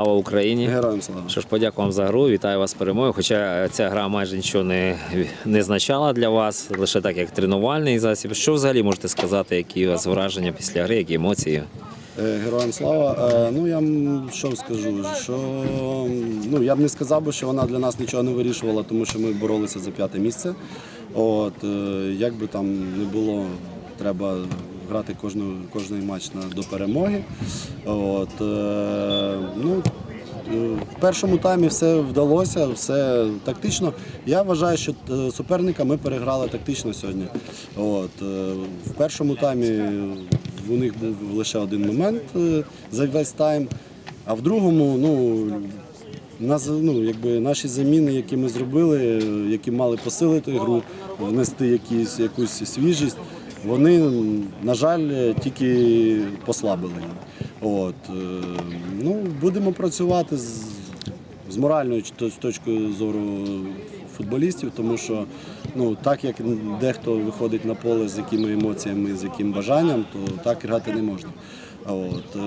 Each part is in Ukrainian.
Слава Україні! Героям слава. Що ж, подякую вам за гру, вітаю вас з перемогою. Хоча ця гра майже нічого не, не значала для вас, лише так як тренувальний засіб. Що взагалі можете сказати, які у вас враження після гри, які емоції? Е, Героям слава. Е, Ну я що скажу, що ну я б не сказав би, що вона для нас нічого не вирішувала, тому що ми боролися за п'яте місце. От е, як би там не було, треба грати кожну, кожний матч на до перемоги. От е, ну. е, В першому таймі все вдалося, все тактично. Я вважаю, що е, суперника ми переграли тактично сьогодні. От, е, в першому таймі у них був лише один момент за весь тайм, а в другому, ну, нас, ну, якби наші заміни, які ми зробили, які мали посилити гру, внести якісь, якусь свіжість, вони, на жаль, тільки послабили її. От, е, ну, будемо працювати з, з моральної точки зору футболістів, тому що ну, так як дехто виходить на поле з якими емоціями, з яким бажанням, то так грати не можна. От, е,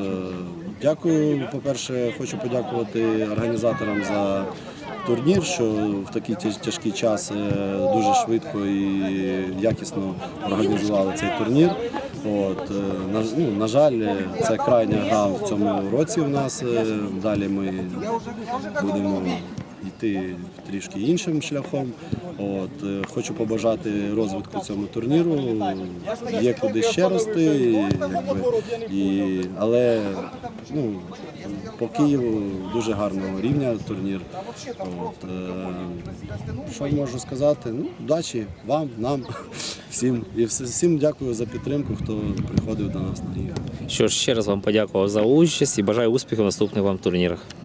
дякую. По-перше, хочу подякувати організаторам за турнір, що в такий тяжкий час е, дуже швидко і якісно організували цей турнір. От, е, на, ну, на жаль, це крайня гра в цьому році у нас. Далі ми будемо йти трішки іншим шляхом. От, е, хочу побажати розвитку цьому турніру. Є куди ще рости, якби, і, але ну, по Києву дуже гарного рівня турнір. От, е, що можу сказати? Ну, удачі вам, нам, всім. І всім дякую за підтримку, хто приходив до нас на ігри. Що ж, ще раз вам подякував за участь і бажаю успіхів в наступних вам турнірах.